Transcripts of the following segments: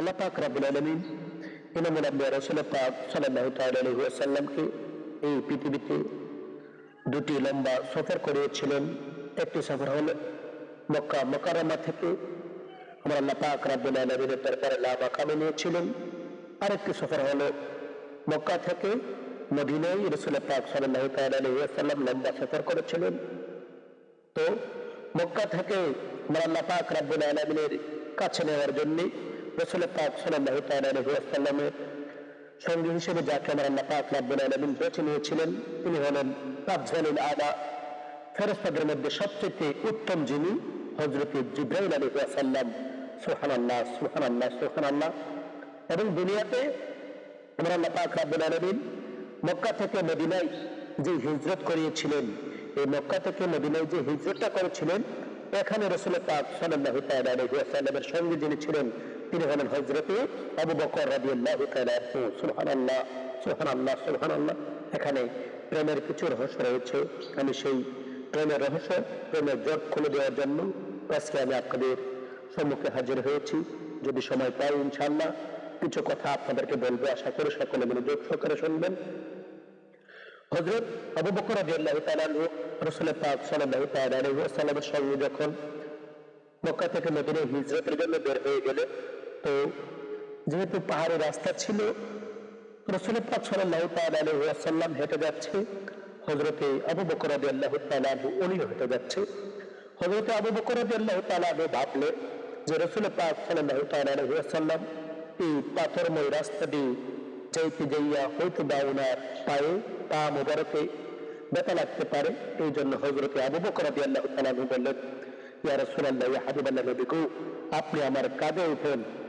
আল্লাহ পাক রাব্বুল আলামিন ইমামুল আম্বিয়া রাসূল পাক আলাইহি ওয়াসাল্লামকে এই পৃথিবীতে দুটি লম্বা সফর করিয়েছিলেন। একটি সফর হলো মক্কা মকাররমা থেকে আমার আল্লাহ পাক রাব্বুল আলামিনের দরবারে লা মাকামে নিয়েছিলেন। আরেকটি সফর হলো মক্কা থেকে মদিনায় রাসূল পাক আলাইহি ওয়াসাল্লাম লম্বা সফর করেছিলেন। তো মক্কা থেকে আমার আল্লাহ পাক রাব্বুল আলামিনের কাছে নেওয়ার জন্য রসুল পাক সঙ্গী হিসেবে যাকে রাব্বুল বেছে নিয়েছিলেন, তিনি হলেন আফজালুল আলা মধ্যে সবচেয়ে উত্তম যিনি এবং দুনিয়াতে আমার আল্লাহ রাব্বুল মক্কা থেকে মদিনায় যে হিজরত করিয়েছিলেন, এই মক্কা থেকে মদিনায় যে হিজরতটা করেছিলেন, এখানে রসুল পাক আলাইহি ওয়াসাল্লামের সঙ্গে যিনি ছিলেন তিনি হলেন হযরতে আবু বকর রাদিয়াল্লাহু তাআলা আনহু। সুবহানাল্লাহ সুবহানাল্লাহ সুবহানাল্লাহ। এখানে প্রেমের কিছু রহস্য রয়েছে। আমি সেই প্রেমের রহস্য, প্রেমের জট খুলে দেওয়ার জন্য আজকে আমি আপনাদের সম্মুখে হাজির হয়েছি। যদি সময় পাই ইনশাআল্লাহ কিছু কথা আপনাদেরকে বলব। আশা করি সকলে মনোযোগ সহকারে শুনবেন। হজরত আবু বকর রাদিয়াল্লাহু তাআলা আনহু রাসূল পাক তাআলা আলাইহি সঙ্গে যখন মক্কা থেকে মদিনায় হিজরতের জন্য বের হয়ে গেলে তো যেহেতু পাহাড়ি রাস্তা ছিল রাসূল পাক সাল্লাল্লাহু তাআলা আলাইহি ওয়াসাল্লাম হেঁটে যাচ্ছে, হযরতে আবু বকর রাদিয়াল্লাহু তাআলা আনহু, উনিও হেঁটে যাচ্ছে। হযরতে আবু বকর রাদিয়াল্লাহু তাআলা আনহু ভাবলেন যে রাসূল পাক সাল্লাল্লাহু তাআলা এই পাথরময় রাস্তা দিয়ে যাইতে যাইয়া হয়তো বা ওনার পায়ে পা মোবারকে ব্যথা লাগতে পারে। এই জন্য হজরতে আবু বকর রাদিয়াল্লাহু তাআলা আনহু বললেন, ইয়া রাসূলুল্লাহ, ইয়া হাবিবাল্লাহ নবীগো আপনি আমার কাঁধে উঠুন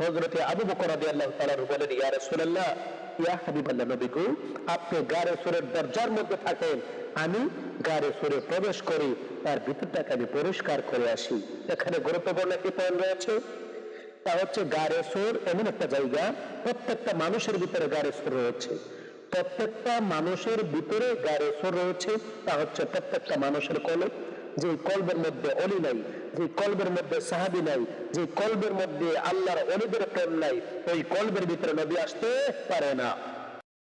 হযরতে আবু বকর রাদিয়াল্লাহু আল্লাহ তালার বলেন, ইয়া রাসূলুল্লাহ, ইয়া হাবিবাল্লাহ নবী আপনি গাড়ে সুরের দরজার মধ্যে থাকেন, আমি গাড়ে সুরে প্রবেশ করি, তার ভিতরটাকে আমি পরিষ্কার করে আসি। এখানে গুরুত্বপূর্ণ একটি পয়েন্ট রয়েছে, তা হচ্ছে গাড়ে সুর এমন একটা জায়গা, প্রত্যেকটা মানুষের ভিতরে গাড়ে সুর রয়েছে। প্রত্যেকটা মানুষের ভিতরে গাড়ে সর রয়েছে, তা হচ্ছে প্রত্যেকটা মানুষের কলে যে কলবের মধ্যে অলি নাই যে কলবের মধ্যে সাহাবি নাই যে কলবের মধ্যে আল্লাহর অলিদের প্রেম নাই, ওই কলবের ভিতরে নবী আসতে পারে না।